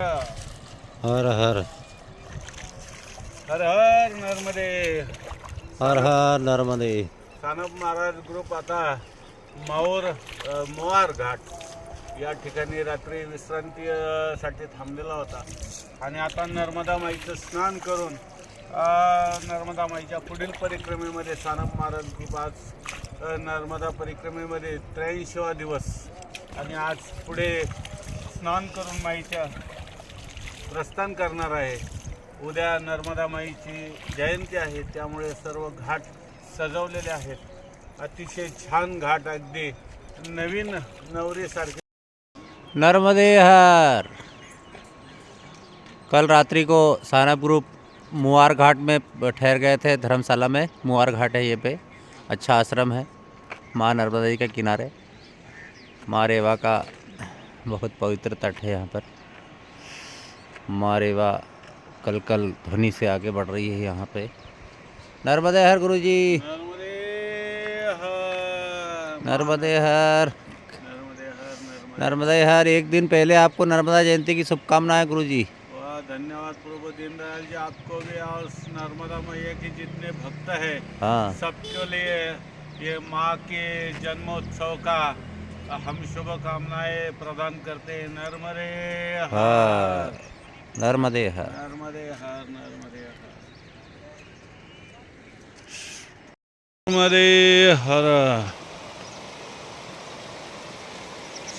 हर हर. हर हर नर्मदे. हर हर नर्मदे. सानप महाराज group आता माऊर मोवार घाट. या ठिकाणी रात्री विश्रांतीसाठी थांबलेला होता. आणि आता नर्मदा माईचं स्नान करून नर्मदा माईच्या पुढील परिक्रमेमध्ये सानप महाराज ग्रुप आज नर्मदा परिक्रमेमध्ये त्र्याऐंशीवा दिवस. आणि आज पुढे स्नान करून माईच्या प्रस्थान करणार आहे. उद्या नर्मदा माईची जयंती आहे. त्यामुळे सर्व घाट सजवलेले अतिशय छान घाट अगदी नवीन नवरीसारखे. नर्मदे हर. कल रात्रि को सानप ग्रुप मुआर घाट में ठहर गए थे धर्मशाला में. मुआर घाट है ये पे. अच्छा आश्रम है. माँ नर्मदा जी के किनारे. माँ रेवा का बहुत पवित्र तट है यहाँ पर. माँ रेवा कल कल ध्वनि से आगे बढ़ रही है यहाँ पे। नर्मदे हर गुरु जी नर्मदे हर। नर्मदे हर एक दिन पहले आपको नर्मदा जयंती की शुभकामनाएँ गुरु जी धन्यवाद प्रभु दीनदयाल जी आपको भी और नर्मदा मैया के जितने भक्त है हाँ। सबके लिए ये माँ के जन्मोत्सव का हम शुभकामनाएँ प्रदान करते हैं। नर्मदे हर। हर नर्मदे हर नर्मदे हर नर्मदे हर नर्मदे हर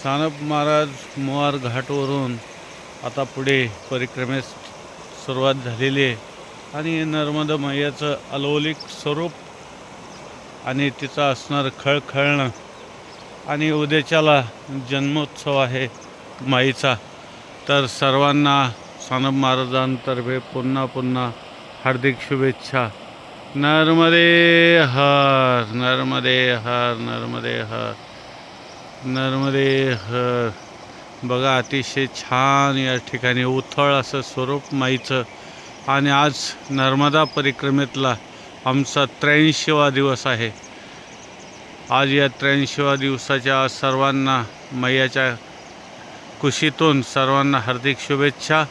सानप महाराज मुवार घाटवरून आता पुढे परिक्रमेस सुरुवात झालेली आहे. आणि नर्मदा मैयाचं अलौलिक स्वरूप आणि तिचं असणारं खळखळणं आणि उद्याच्याला जन्मोत्सव आहे माईचा. तर सर्वांना सानप महाराजांतर्फे पुन्हा पुन्हा हार्दिक शुभेच्छा. नर्मदे हर नर्मदे हर नर्मदे हर नर्मदे हर. बघा अतिशय छान या ठिकाणी उथळ असं स्वरूप माईचं. आणि आज नर्मदा परिक्रमेतला आमचा त्र्याऐंशीवा दिवस आहे. आज या त्र्याऐंशीवा दिवसाच्या सर्वांना मैयाच्या कुशीतून सर्वांना हार्दिक शुभेच्छा.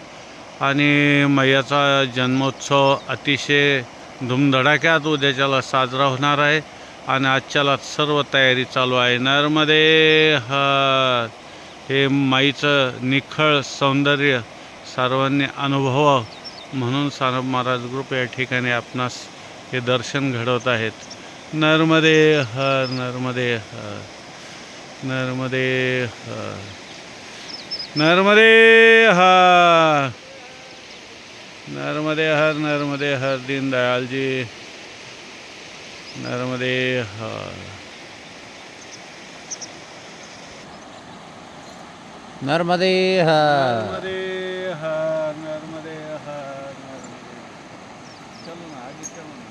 आणि मैयाचा जन्मोत्सव अतिशय धुमधडाक्यात उद्याच्याला साजरा होणार आहे. आणि आजच्याला सर्व तयारी चालू आहे. नर्मदे हर हे माईचं निखळ सौंदर्य सर्वांनी अनुभवावं म्हणून सानप महाराज ग्रुप या ठिकाणी आपणास हे दर्शन घडवत आहेत. नर्मदे हर नर्मदे हर नर्मदे हर नर्मदे हर नर्मदे हर नर्मदे हर दीन दयाल जी। नर्मदे हर। नर्मदे हर। नर्मदे हर नर्मदे हर नर्मदे। चलो ना आगे चलो ना।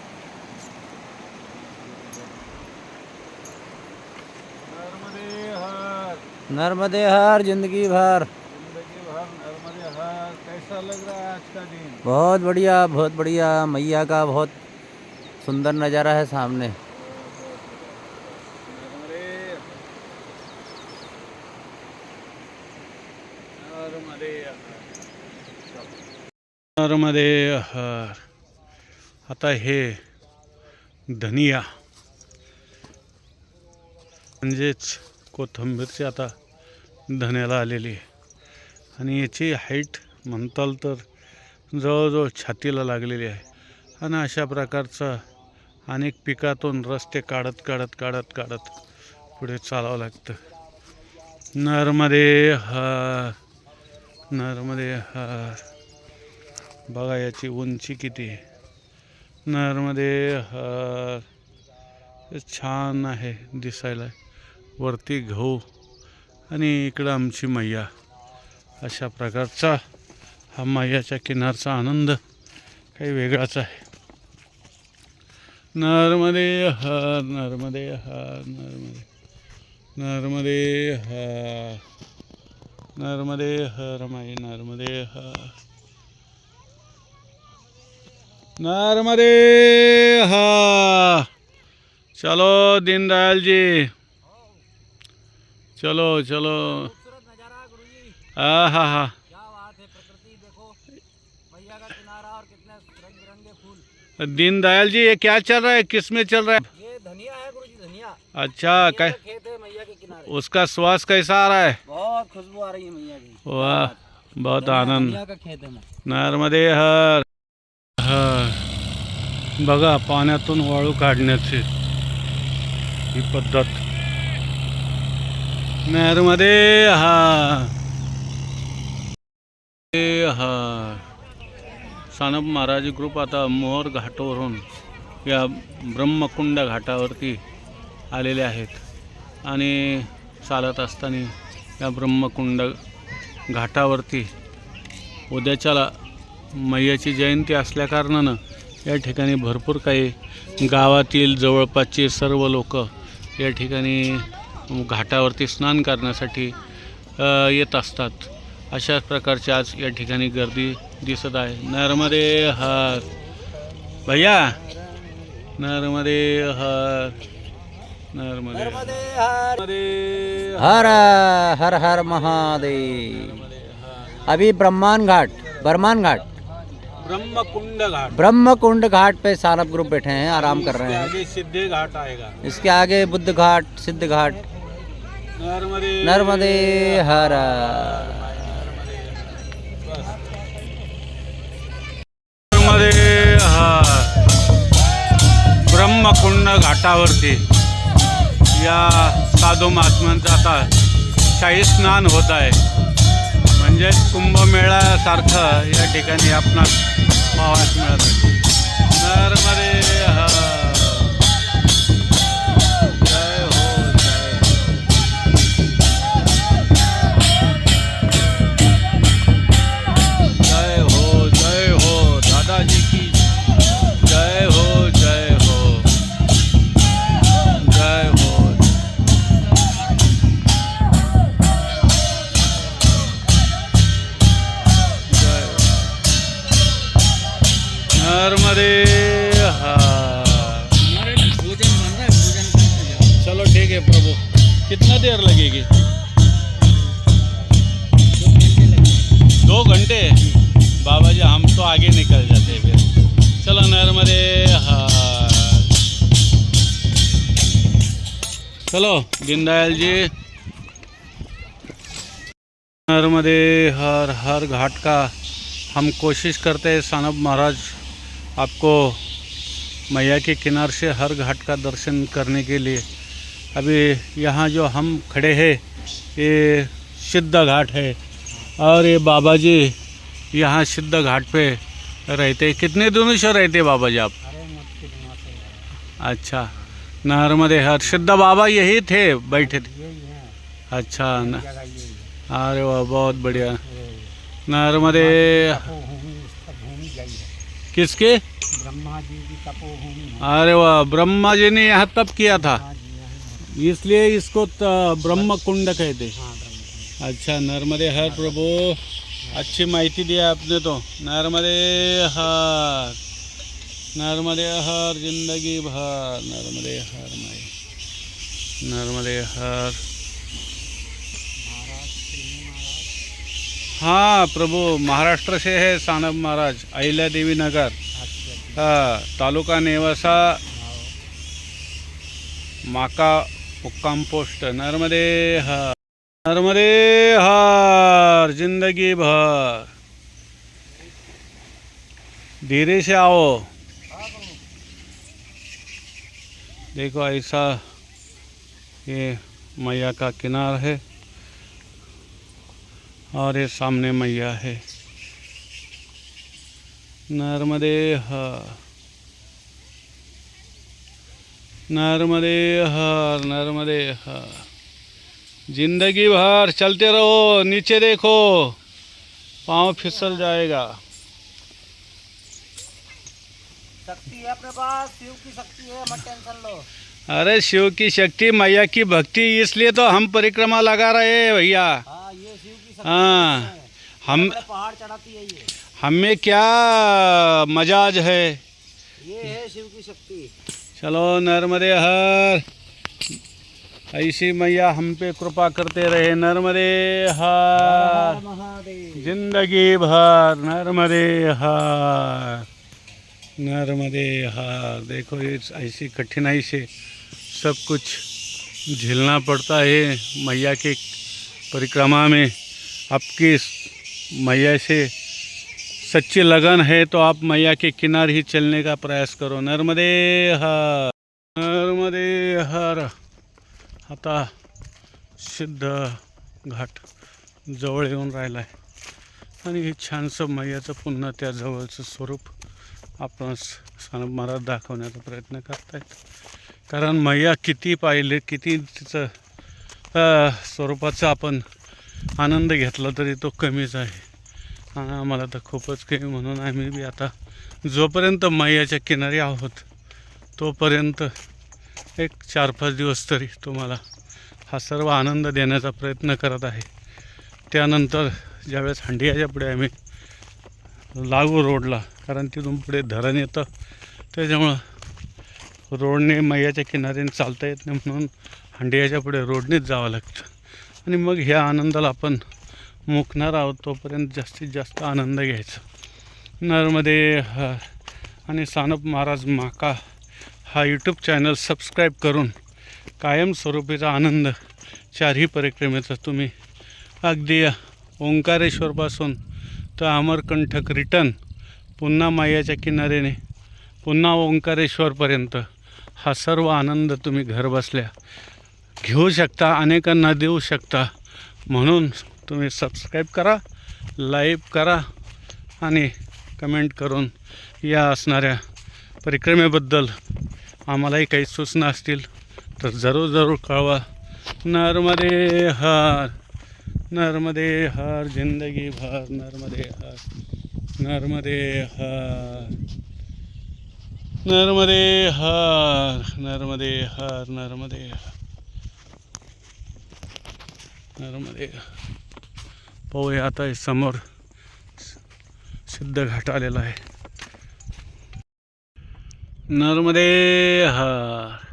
नर्मदे हर। नर्मदे हर ज़िंदगी भर। कैसा लग रहा है आज का दिन। बहुत बढ़िया बहुत बढ़िया। मैया का बहुत सुंदर नज़ारा है सामने। नर्मदे हर आता हे धनिया। म्हणजेच कोथंबीरची आता धन्याला आलेली आहे आणि याची हाईट म्हणताल तर जवळजवळ छातीला लागलेली आहे. आणि अशा प्रकारचं अनेक पिकातून रस्ते काढत काढत काढत काढत पुढे चालावं लागतं. नर्मदे हर नर्मदे हर बघा याची उंची किती आहे. नर्मदे हर छान आहे दिसायला. वरती गहू आणि इकडं आमची मैया. अशा प्रकारचा हा मैयाच्या किनारचा आनंद काही वेगळाच आहे. नर्मदे हर नर्मदे हर नर्मदे नर्मदे हर नर्मदे हर माई नर्मदे हर नर्मदे हा चलो दीनदयाल जी। चलो चलो। हा हा हा। कितने रंग बिरंगे फूल। दीनदयाल जी ये क्या चल रहा है? किसमें चल रहा है? ये धनिया है गुरु जी धनिया। अच्छा कै खेत है मैया के किनारे। उसका स्वाद कैसा आ रहा है? बहुत खुशबू आ रही है मैया की। वाह बहुत आनंद। है नर्मदे हर। हर। बघा पाण्यातून वाळू काढण्याची ही पद्धत. नर्मदे हर। हा. सानप महाराज ग्रुप आता मोहर घाटावरून या ब्रह्मकुंड घाटावरती आलेले आहेत. आणि चालत असताना या ब्रह्मकुंड घाटावरती उद्याच्याला मैयाची जयंती असल्याकारणानं या ठिकाणी भरपूर काही गावातील जवळपासचे सर्व लोक या ठिकाणी घाटावरती स्नान करण्यासाठी येत असतात. अशाच प्रकारची आज या ठिकाणी गर्दी दिसत आहे. नर्मदे हर. भैया नर्मदे हर. नर्मदे नर्मदे हर. हर. हर महादेव. अभी ब्रह्मान घाट बरमान घाट. ब्रह्मकुंड घाट. ब्रह्मकुंड घाट पे सारब ग्रुप बैठे हैं आराम कर रहे हैं। आगे सिद्धे घाट आएगा. इसके आगे बुद्ध घाट सिद्ध घाट. नर्मदे नर्मदे हर. नर्मदे ब्रह्मकुंड घाटावरती या साधू महात्म्यांचं आता शाही स्नान होत आहे. म्हणजे कुंभमेळ्यासारखं या ठिकाणी आपणास पाहावयास मिळत आहे. नर्मदे दीनदयाल जी। नर्मदे हर हर घाट का हम कोशिश करते हैं सानब महाराज आपको मैया के किनार से हर घाट का दर्शन करने के लिए। अभी यहाँ जो हम खड़े हैं ये सिद्ध घाट है। और ये बाबा जी यहाँ सिद्ध घाट पे रहते कितने दिनों से रहते बाबा जी आप? अच्छा। नर्मदे हर सिद्ध बाबा यही थे बैठे थे। अच्छा न। अरे वाह बहुत बढ़िया। नर्मदे किसके? ब्रह्मा जी की तपोभूमि अरे वाह ब्रह्मा जी ने यहाँ तप किया था। इसलिए इसको ब्रह्म कुंड कहते। अच्छा नर्मदे हर प्रभु। अच्छी माहिती दी आपने तो। नर्मदे हर। नर्मदे हर ज़िंदगी भर नर्मदे हर माई। नर्मदे हर हाँ प्रभु, महाराष्ट्र से है सानब महाराज, अहिल्या देवी नगर। हाँ तालुका नेवासा, माका मुक्काम पोस्ट नर्मदे हर नर्मदे हर ज़िंदगी भर। धीरे से आओ। देखो ऐसा ये मैया का किनार है और ये सामने मैया है। नर्मदे नर्मदे हर नर्मदे ज़िंदगी भर चलते रहो, नीचे देखो, पाँव फिसल जाएगा। शक्ति है अपने पास शिव की शक्ति है मत टेंशन लो। अरे शिव की शक्ति मैया की भक्ति इसलिए तो हम परिक्रमा लगा रहे हैं भैया। हाँ ये शिव की शक्ति हाँ हम पहाड़ चढ़ाती है ये। हमें क्या मजाज है। ये है शिव की शक्ति। चलो नर्मदे हर। ऐसी मैया हम पे कृपा करते रहे नर्मदे हर। ज़िंदगी भर नर्मदे हर। नर्मदे हा देखो ये ऐसी कठिनाई से सब कुछ झेलना पड़ता है मैया के परिक्रमा में। आपकी मैया से सच्ची लगन है तो आप मैया के किनारे ही चलने का प्रयास करो। नर्मदे हर नर्मदे हर आता सिद्ध घाट जवळ येऊन राहिला आहे आणि हे छानसं मैयाचं पुन्हा त्या जवळचं स्वरूप आपण सानप महाराज दाखवण्याचा प्रयत्न करतायत. कारण मैया किती पाहिले किती तिचं स्वरूपाचा आपण आनंद घेतला तरी तो कमीच आहे. आणि आम्हाला तर खूपच कमी म्हणून आम्ही बी आता जोपर्यंत मैयाच्या किनारी आहोत तोपर्यंत एक चार पाच दिवस तरी तुम्हाला हा सर्व आनंद देण्याचा प्रयत्न करत आहे. त्यानंतर ज्यावेळेस हंडियाच्या पुढे आम्ही लागू रोडला कारण तिथून पुढे धरण येतं. त्याच्यामुळं रोडने मैयाच्या किनाऱ्याने चालता येत नाही म्हणून हंडियाच्या पुढे रोडनेच जावं लागतं. आणि मग ह्या आनंदाला आपण मुकणार आहोत तोपर्यंत जास्तीत जास्त आनंद घ्यायचा. नरमध्ये आणि सानप महाराज माका हा यूट्यूब चॅनल सबस्क्राईब करून कायमस्वरूपीचा आनंद चारही परिक्रमेचा तुम्ही अगदी ओंकारेश्वरपासून तर अमरकंठक रिटर्न पुन्हा मायाच्या किनाऱ्याने पुन्हा ओंकारेश्वरपर्यंत हा सर्व आनंद तुम्ही घरबसल्या घेऊ शकता अनेकांना देऊ शकता. म्हणून तुम्ही सबस्क्राईब करा लाईक करा आणि कमेंट करून या असणाऱ्या परिक्रमेबद्दल आम्हालाही काही सूचना असतील तर जरूर जरूर कळवा. नर्मदे हार नर्मदे हार जिंदगी भर नर्मदे हर. नर्मदे हर नर्मदे हर नर्मदे हर नर्मदे हर नर्मदे पाहूया आता समोर सिद्ध घाट आलेला आहे. नर्मदे हर.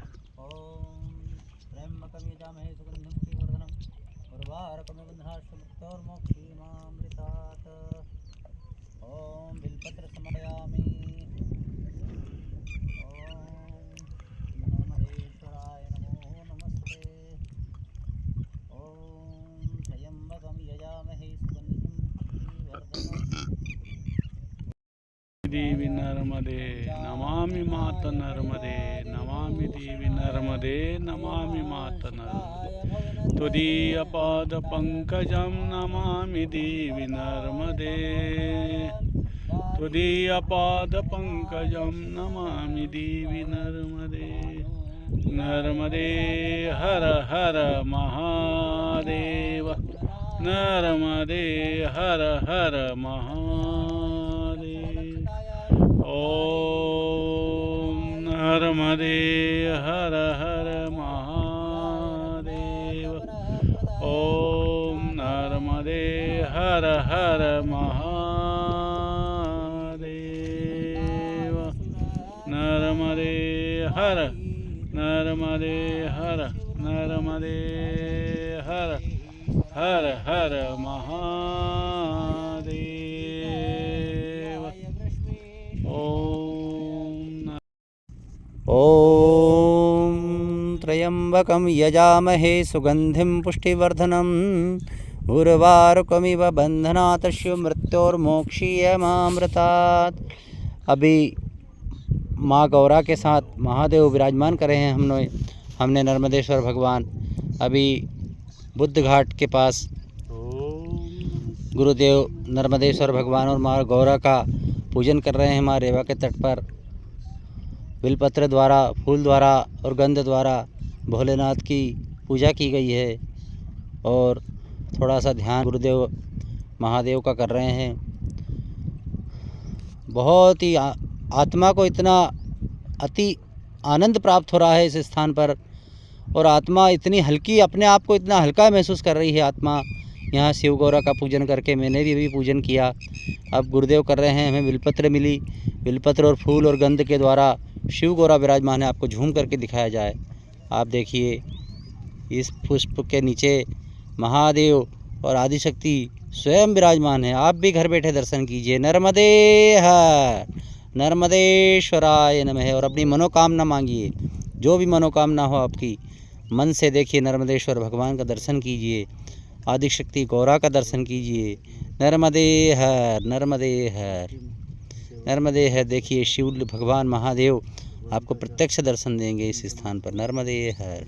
नर्मदे नमामि मात नर्मदे नमामि देवी नर्मदे नमामि मात नर्मदे। त्वदीयपादपङ्कजं नमामि देवि नर्मदे। त्वदीयपादपङ्कजं नमामि देवि नर्मदे। नर्मदे हर हर महादेव। नर्मदे हर हर महा ॐ नर्मदे हर हर महादेव। ॐ नर्मदे हर हर महादेव। नर्मदे हर नर्मदे हर नर्मदे हर हर हर महा त्र्यम्बकं यजामहे सुगन्धिं पुष्टिवर्धनम् उर्वारुकमिव बन्धनातस्य मृत्योर्मोक्षीयमामृतात् अभी माँ गौरा के साथ महादेव विराजमान करे हैं हमने हमने नर्मदेश्वर भगवान। अभी बुद्ध घाट के पास गुरुदेव नर्मदेश्वर भगवान और माँ गौरा का पूजन कर रहे हैं माँ रेवा के तट पर। बिलपत्र द्वारा, फूल द्वारा और गंध द्वारा भोलेनाथ की पूजा की गई है और थोड़ा सा ध्यान गुरुदेव, महादेव का कर रहे हैं। बहुत ही आत्मा को इतना अति आनंद प्राप्त हो रहा है इस स्थान पर और आत्मा इतनी हल्की, अपने आप को इतना हल्का महसूस कर रही है आत्मा। यहाँ शिव गौरा का पूजन करके मैंने भी अभी पूजन किया। अब गुरुदेव कर रहे हैं, हमें बिलपत्र मिली। बिलपत्र और फूल और गंध के द्वारा शिव गौरा विराजमान है, आपको झूम करके दिखाया जाए। आप देखिए, इस पुष्प के नीचे महादेव और आदिशक्ति स्वयं विराजमान है। आप भी घर बैठे दर्शन कीजिए। नर्मदे हर, नर्मदेश्वराय नमः। और अपनी मनोकामना मांगिए। जो भी मनोकामना हो आपकी, मन से देखिए नर्मदेश्वर भगवान का दर्शन कीजिए। आदिशक्ति गौरा का दर्शन कीजिए। नर्मदे हर नर्मदे हर नर्मदे हर। देखिए, शिव, भगवान, महादेव आपको प्रत्यक्ष दर्शन देंगे इस स्थान पर। नर्मदे हर।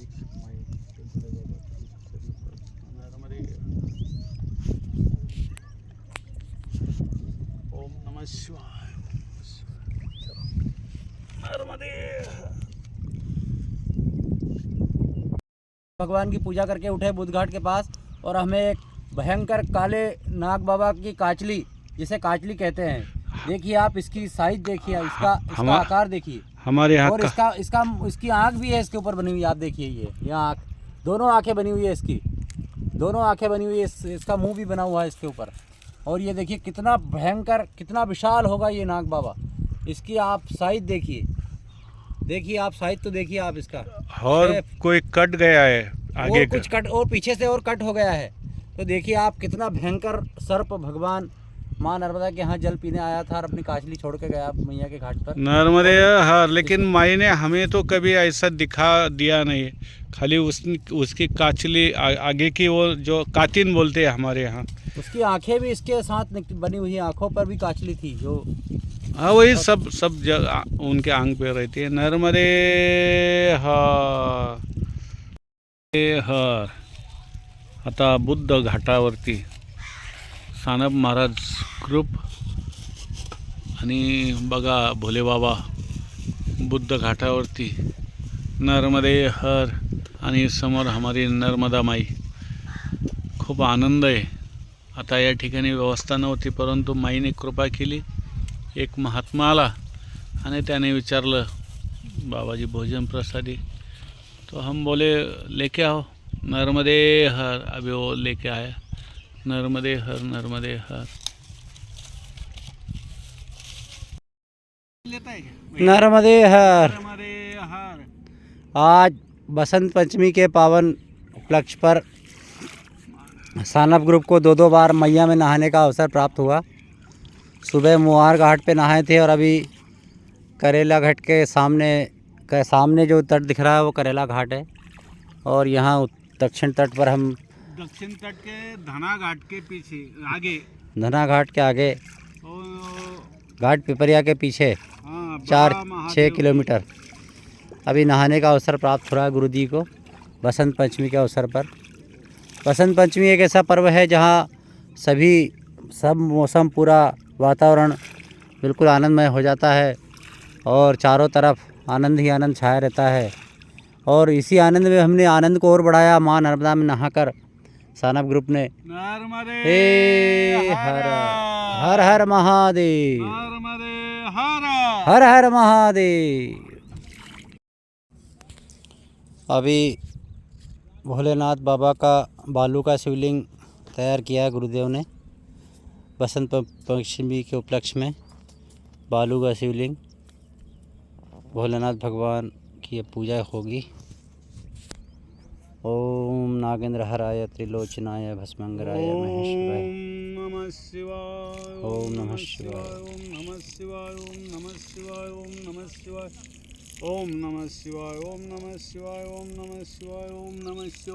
ओम नमः शिवाय। नर्मदे भगवान की पूजा करके उठे बुद्ध घाट के पास और हमें एक भयंकर काले नाग बाबा की काचली जिसे काचली कहते हैं। देखिए आप इसकी साइज़ देखिए इसका इसका आकार देखिए। हमारे यहाँ और इसका इसका इसकी आँख भी है इसके ऊपर बनी हुई आप देखिए ये यहाँ आँख। दोनों आँखें बनी हुई है इसकी। दोनों आँखें बनी हुई है इस, इसका मुँह भी बना हुआ है इसके ऊपर। और ये देखिए कितना भयंकर कितना विशाल होगा ये नाग बाबा। इसकी आप साइज़ देखिए। देखिए आप साइज़ तो देखिए आप इसका। और कोई कट गया है आगे और कुछ कट और पीछे से और कट हो गया है। तो देखिए आप कितना भयंकर सर्प भगवान माँ नर्मदा के यहाँ जल पीने आया था और अपनी काचली छोड़ के गया मैया के घाट पर। नर्मदे हर लेकिन माई ने हमें तो कभी ऐसा दिखा दिया नहीं। खाली उस उसकी काचली आ, आगे की वो जो कातिन बोलते हैं हमारे यहाँ। उसकी आँखें भी इसके साथ बनी हुई आँखों पर भी काचली थी जो। हाँ वही सब सब जगह उनके आंग पे रहती है। नर्मदे हर हर आता बुद्ध घाटावरती। सानप महाराज ग्रुप आणि बघा भोलेबाबा बुद्ध घाटावरती नर्मदे हर आणि समोर हमारी नर्मदा माई. खूप आनंद आहे. आता या ठिकाणी व्यवस्था नव्हती परंतु माईने कृपा केली. एक महात्मा आला आणि त्याने विचारलं बाबाजी भोजन प्रसादी. तो हम बोले लेके आओ. नर्मदे हर अभी वो लेके आया. नर्मदे हर नर्मदे हर। नर्मदे हर। नर्मदे हर। आज बसंत पंचमी के पावन उपलक्ष्य पर सानप ग्रुप को दो दो बार मैया में नहाने का अवसर प्राप्त हुआ। सुबह मुहार घाट पे नहाए थे और अभी करेला घाट के सामने के सामने जो तट दिख रहा है वो करेला घाट है। और यहाँ दक्षिण तट पर हम दक्षिण तट के धना घाट के पीछे आगे। धना घाट के आगे। घाट पिपरिया के पीछे। हाँ चार छः किलोमीटर। अभी नहाने का अवसर प्राप्त हो रहा है गुरु जी को बसंत पंचमी के अवसर पर। बसंत पंचमी एक ऐसा पर्व है जहाँ सभी सब मौसम पूरा वातावरण बिल्कुल आनंदमय हो जाता है और चारों तरफ़ आनंद ही आनंद छाया रहता है। और इसी आनंद में हमने आनंद को और बढ़ाया माँ नर्मदा में नहाकर। सानप ग्रुप ने। हे हर हर। हर महादेव। हर। हर हर महादेव। अभी भोलेनाथ बाबा का बालू का शिवलिंग तैयार किया है गुरुदेव ने बसंत पंचमी के उपलक्ष्य में बालू का शिवलिंग। भोलेनाथ भगवान की पूजा होगी। ओम नागेंद्र हराय त्रिलोचनाय भस्मंगराय महेश्वराय ओम नमः शिवाय ओम नमः शिवाय। ओम नमः शिवाय ओम नमः शिवाय ओम नमः शिवाय ओम नमः शिवाय ओम नमः शिवाय ओम नमः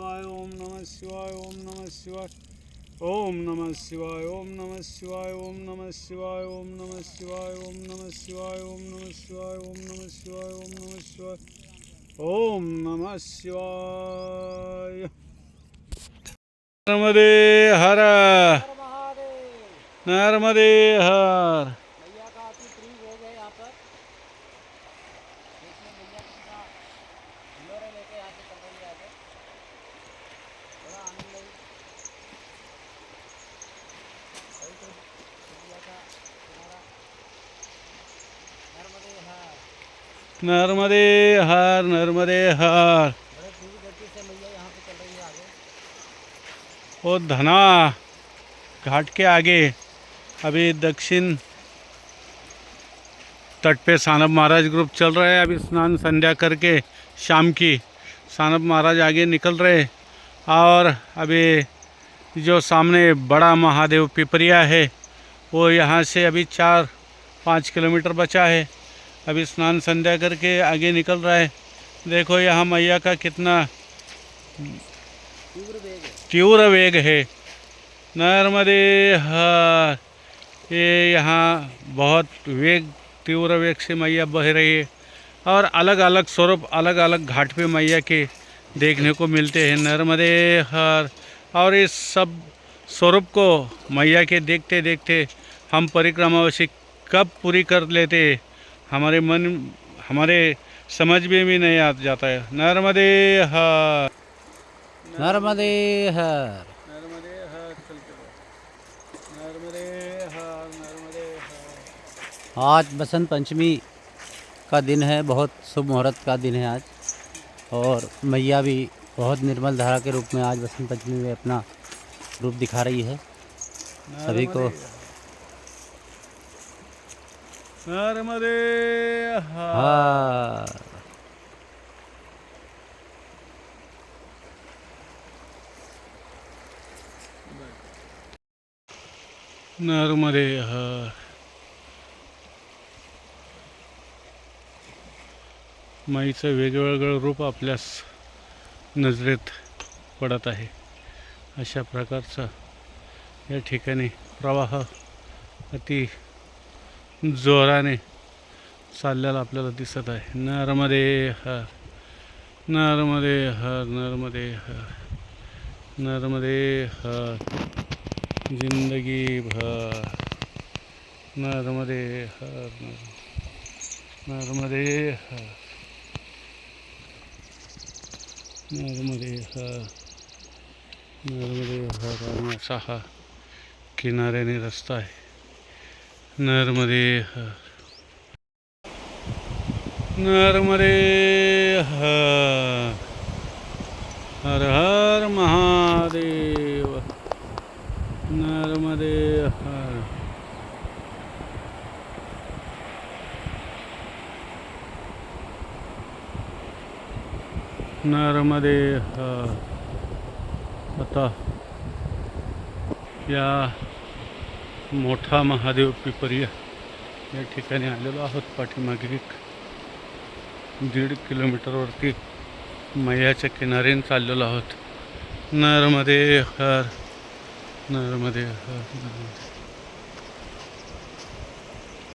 शिवाय ओम नमः शिवाय ओम नमः शिवाय ओम नमः शिवाय ओम नमः शिवाय ओम नमः शिवाय ओम नमः शिवाय ओम नमः शिवाय ओम नमः शिवाय ओम नमः शिवाय ओम नमः शिवाय ओम नमः शिवाय। ओम नमः शिवाय नर्मदे। हर नर्मदे हर। नर्मदे हर नर्मदे हर। वो धना, घाट के आगे, अभी दक्षिण तट पे सानब महाराज ग्रुप चल रहा है, अभी स्नान संध्या करके शाम की। सानब महाराज आगे निकल रहे और अभी जो सामने बड़ा महादेव पिपरिया है, वो यहाँ से अभी चार, पाँच किलोमीटर बचा है। अभी स्नान संध्या करके आगे निकल रहा है। देखो यहाँ मैया का कितना तीव्र वेग है। नर्मदे हर, ये यहाँ बहुत वेग, तीव्र वेग से मैया बह रही है। और अलग अलग स्वरूप अलग अलग घाट पे मैया के देखने को मिलते हैं। नर्मदे हर, और इस सब स्वरूप को मैया के देखते देखते हम परिक्रमावशी कब पूरी कर लेते हमारे मन हमारे समझ में भी नहीं आ जाता है। नर्मदे हर। नर्मदे हर। नर्मदे हर नर्मदे हर नर्मदे हर। आज बसंत पंचमी का दिन है बहुत शुभ मुहूर्त का दिन है आज। और मैया भी बहुत निर्मल धारा के रूप में आज बसंत पंचमी में अपना रूप दिखा रही है। सभी को नर्मदे हाँ. नर्मदे हर माईचं वेगवेगळं रूप आपल्यास नजरेत पडत आहे. अशा प्रकारचा या ठिकाणी प्रवाह अति जोराने चाललेला आपल्याला दिसत आहे. नर्मदे हर नर्मदे हर नर्मदे हर नर्मदे हर जिंदगी भर नर्मदे हर नर्मदे हर नर्मदे हर नर्मदे हर असा हा किनाऱ्याने रस्ता आहे. नर्मदे नर्मदे हर हर हर महादेव नर्मदे हर। नर्मदे हर। आता या मोठा महादेव पिपरिया. या ठिकाणी आलेलो आहोत पाठीमागे एक दीड किलोमीटरवरती मैयाच्या किनाऱ्याने चाललेलो आहोत. नर्मदे हर नर्मदे हर नर्मदे.